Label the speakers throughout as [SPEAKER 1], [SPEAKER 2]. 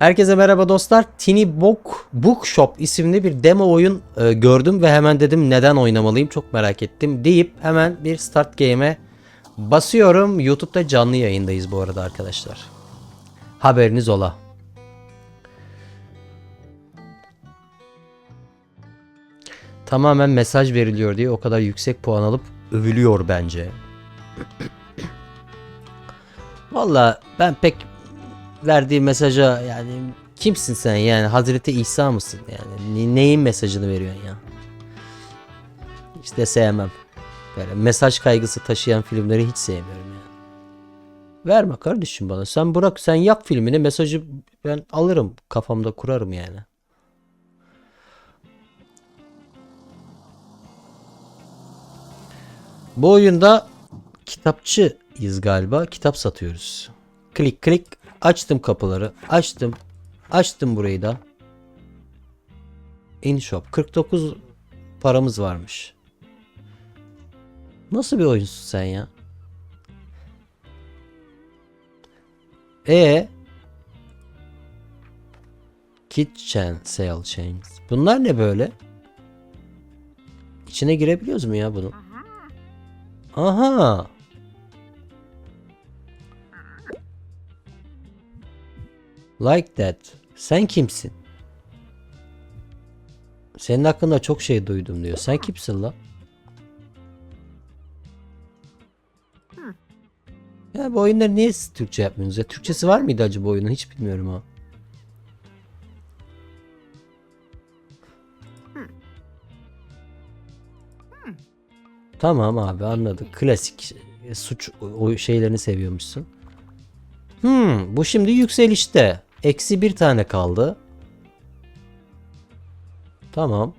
[SPEAKER 1] Herkese merhaba dostlar. Tiny Book Bookshop isimli bir demo oyun e, gördüm ve hemen dedim neden oynamalıyım çok merak ettim deyip hemen bir start game'e basıyorum. YouTube'da canlı yayındayız bu arada arkadaşlar. Haberiniz ola. Tamamen mesaj veriliyor diye o kadar yüksek puan alıp övülüyor bence. Valla ben pek verdiği mesaja yani kimsin sen? Yani Hazreti İsa mısın? Yani Ne- neyin mesajını veriyorsun ya? İşte sevmem. Böyle mesaj kaygısı taşıyan filmleri hiç sevmiyorum ya. Verme kardeşim bana. Sen bırak sen yap filmini. Mesajı ben alırım kafamda kurarım yani. Bu oyunda kitapçıyız galiba. Kitap satıyoruz. Klik klik açtım kapıları. Açtım. Açtım burayı da. In shop. 49 paramız varmış. Nasıl bir oyunsun sen ya? E Kitchen sale chains. Bunlar ne böyle? İçine girebiliyoruz mu ya bunun? Aha. Like that. Sen kimsin? Senin hakkında çok şey duydum diyor. Sen kimsin la? Ya bu oyunları niye siz Türkçe yapmıyorsunuz ya? Türkçesi var mıydı acaba oyunun? Hiç bilmiyorum ha. Tamam abi anladık. Klasik e, suç o şeylerini seviyormuşsun. Hmm, bu şimdi yükselişte. Eksi bir tane kaldı. Tamam.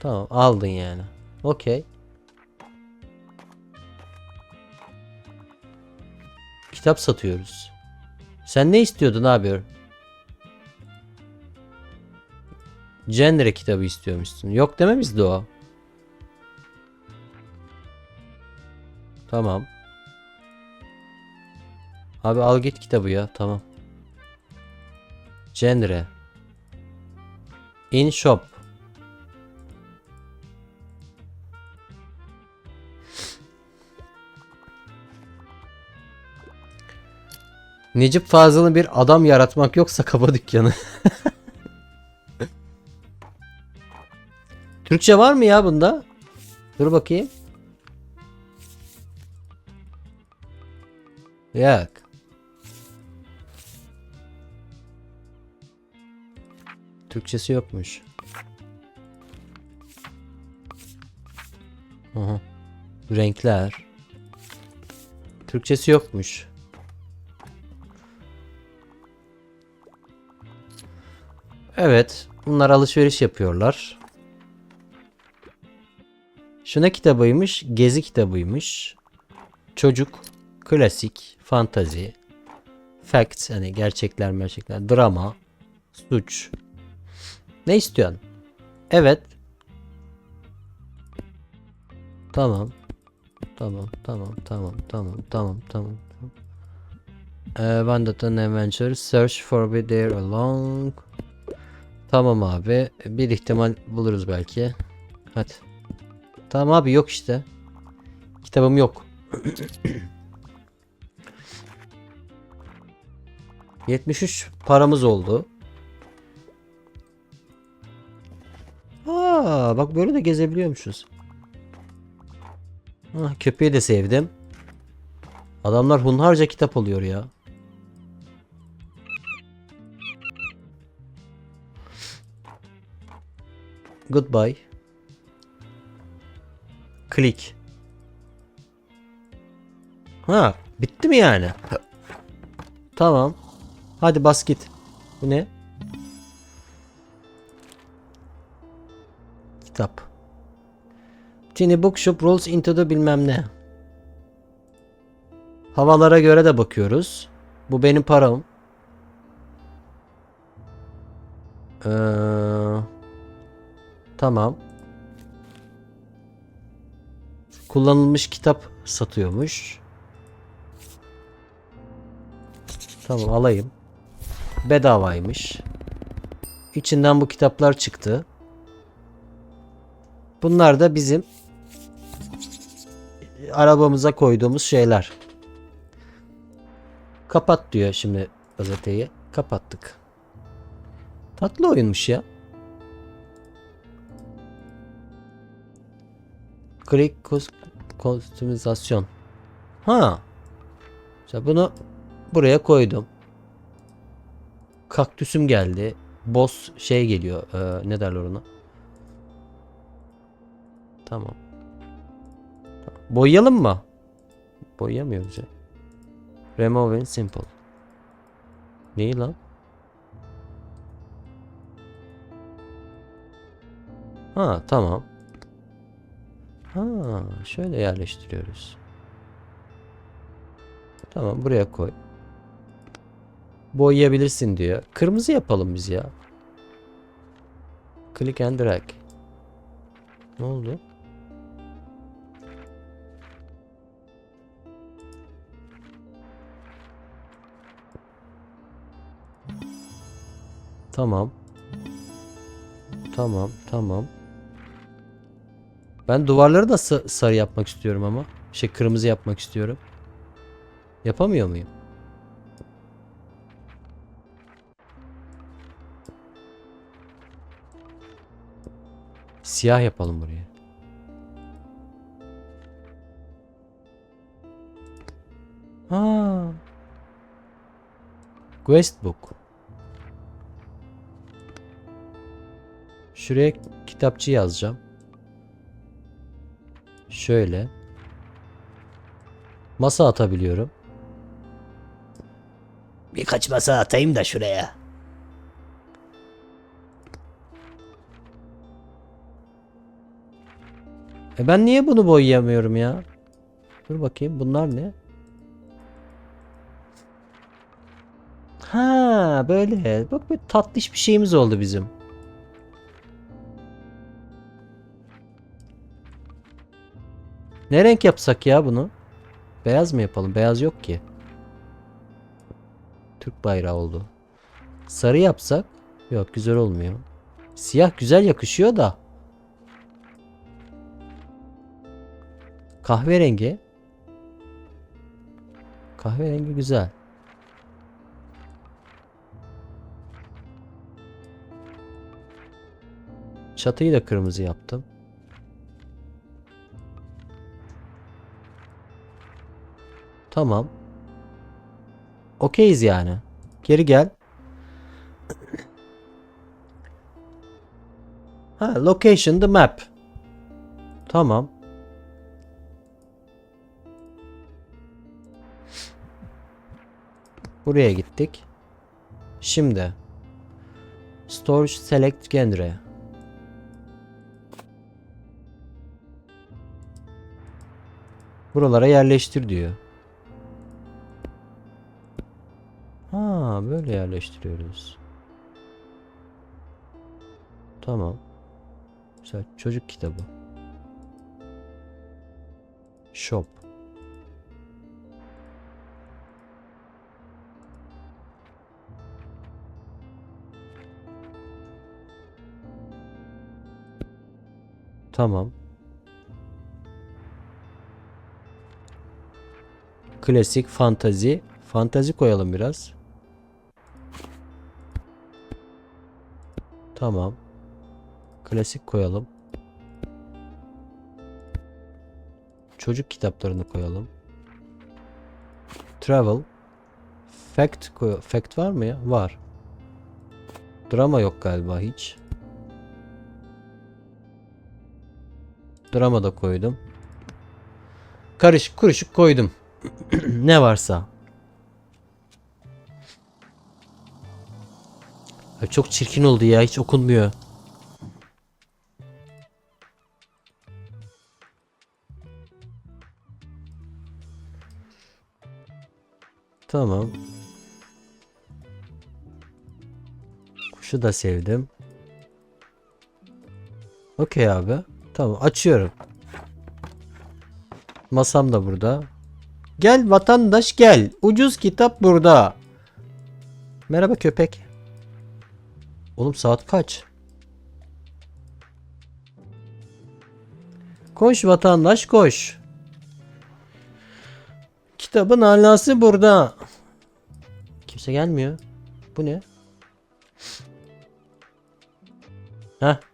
[SPEAKER 1] Tamam aldın yani. Okey. Kitap satıyoruz. Sen ne istiyordun abi? Genre kitabı istiyormuşsun. Yok dememizdi o. Tamam. Abi al git kitabı ya tamam. Genre. In shop. Necip Fazıl'ın bir adam yaratmak yoksa kaba dükkanı. Türkçe var mı ya bunda? Dur bakayım. Yok. Türkçesi yokmuş. Aha. Renkler. Türkçesi yokmuş. Evet. Bunlar alışveriş yapıyorlar. Şu ne kitabıymış? Gezi kitabıymış. Çocuk, klasik, fantazi, facts hani gerçekler gerçekler, drama, suç. Ne istiyorsun? Evet. Tamam. Tamam, tamam, tamam, tamam, tamam, tamam. Ee, Abandoned Adventure Search for be there along. Tamam abi. Bir ihtimal buluruz belki. Hadi. Tamam abi yok işte. Kitabım yok. 73 paramız oldu. Aa, bak böyle de gezebiliyormuşuz. Ah, köpeği de sevdim. Adamlar hunharca kitap alıyor ya. Goodbye. Klik. Ha, bitti mi yani? Tamam. Hadi bas git. Bu ne? Kitap. Tiny Bookshop rolls into the bilmem ne. Havalara göre de bakıyoruz. Bu benim param. Ee, tamam. Kullanılmış kitap satıyormuş. Tamam alayım. Bedavaymış. İçinden bu kitaplar çıktı. Bunlar da bizim arabamıza koyduğumuz şeyler. Kapat diyor şimdi gazeteyi. Kapattık. Tatlı oyunmuş ya. Kos- kostümizasyon. Ha. İşte bunu buraya koydum. Kaktüsüm geldi. Boss şey geliyor. Ee, ne derler ona? Tamam. Boyayalım mı? Boyayamıyoruz ya. Remove simple. Neyi lan? Ha tamam. Ha şöyle yerleştiriyoruz. Tamam buraya koy. Boyayabilirsin diyor. Kırmızı yapalım biz ya. Click and drag. Ne oldu? Tamam. Tamam, tamam. Ben duvarları da sa- sarı yapmak istiyorum ama. Şey kırmızı yapmak istiyorum. Yapamıyor muyum? Siyah yapalım buraya. Ha. Quest book. Şuraya kitapçı yazacağım. Şöyle. Masa atabiliyorum.
[SPEAKER 2] Birkaç masa atayım da şuraya.
[SPEAKER 1] E ben niye bunu boyayamıyorum ya? Dur bakayım bunlar ne? Ha böyle. Bak böyle tatlış bir şeyimiz oldu bizim. Ne renk yapsak ya bunu? Beyaz mı yapalım? Beyaz yok ki. Türk bayrağı oldu. Sarı yapsak? Yok güzel olmuyor. Siyah güzel yakışıyor da. Kahverengi. Kahverengi güzel. Çatıyı da kırmızı yaptım. Tamam. Okeyiz yani. Geri gel. Ha, location the map. Tamam. Buraya gittik. Şimdi Storage Select Genre. Buralara yerleştir diyor. Böyle yerleştiriyoruz. Tamam. Güzel. Çocuk kitabı. Shop. Tamam. Klasik, fantazi. Fantazi koyalım biraz. Tamam. Klasik koyalım. Çocuk kitaplarını koyalım. Travel. Fact koy Fact var mı ya? Var. Drama yok galiba hiç. Drama da koydum. Karışık kuruşuk koydum. ne varsa. Ay çok çirkin oldu ya hiç okunmuyor. Tamam. Kuşu da sevdim. Okey abi. Tamam açıyorum. Masam da burada. Gel vatandaş gel. Ucuz kitap burada. Merhaba köpek. Oğlum saat kaç? Koş vatandaş koş. Kitabın alası burada. Kimse gelmiyor. Bu ne? Heh.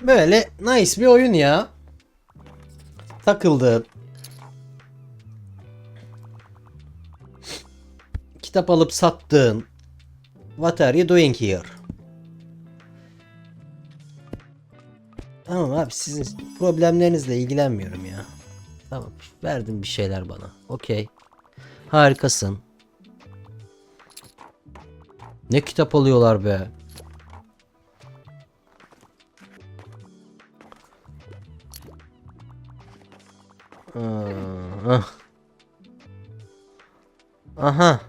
[SPEAKER 1] Böyle nice bir oyun ya. Takıldı. Kitap alıp sattığın. What are you doing here? Tamam abi sizin problemlerinizle ilgilenmiyorum ya. Tamam verdin bir şeyler bana. Okey. Harikasın. Ne kitap alıyorlar be. Aa, ah. Aha.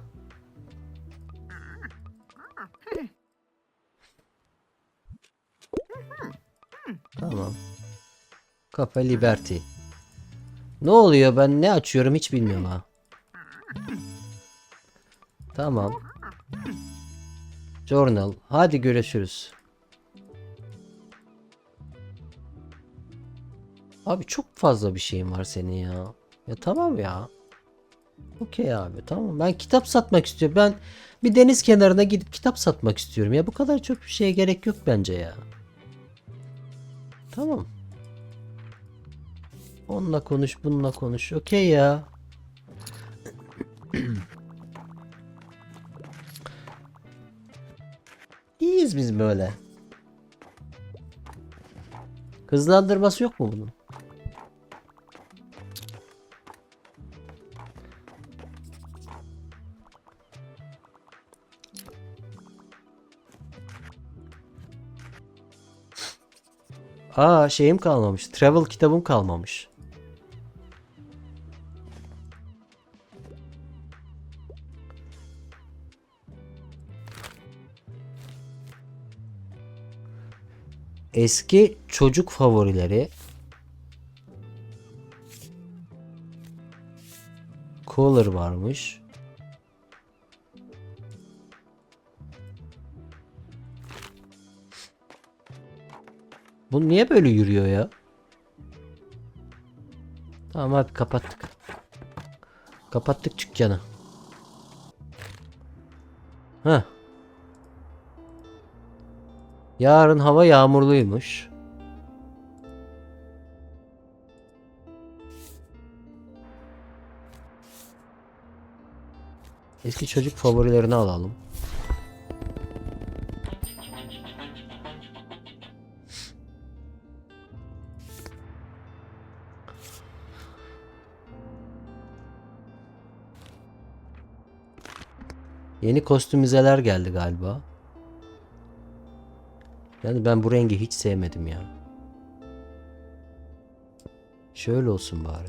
[SPEAKER 1] Tamam. Kafe Liberty. Ne oluyor ben ne açıyorum hiç bilmiyorum ha. Tamam. Journal. Hadi görüşürüz. Abi çok fazla bir şeyin var senin ya. Ya tamam ya. Okey abi tamam. Ben kitap satmak istiyorum. Ben bir deniz kenarına gidip kitap satmak istiyorum. Ya bu kadar çok bir şeye gerek yok bence ya. Tamam. Onunla konuş, bununla konuş. Okey ya. İyiyiz biz böyle. Hızlandırması yok mu bunun? Aa şeyim kalmamış. Travel kitabım kalmamış. Eski çocuk favorileri. Cooler varmış. Bu niye böyle yürüyor ya? Tamam abi kapattık. Kapattık dükkanı. Heh. Yarın hava yağmurluymuş. Eski çocuk favorilerini alalım. Yeni kostümizeler geldi galiba. Yani ben bu rengi hiç sevmedim ya. Şöyle olsun bari.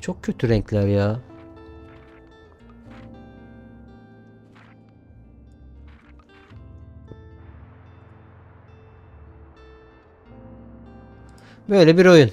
[SPEAKER 1] Çok kötü renkler ya. Böyle bir oyun.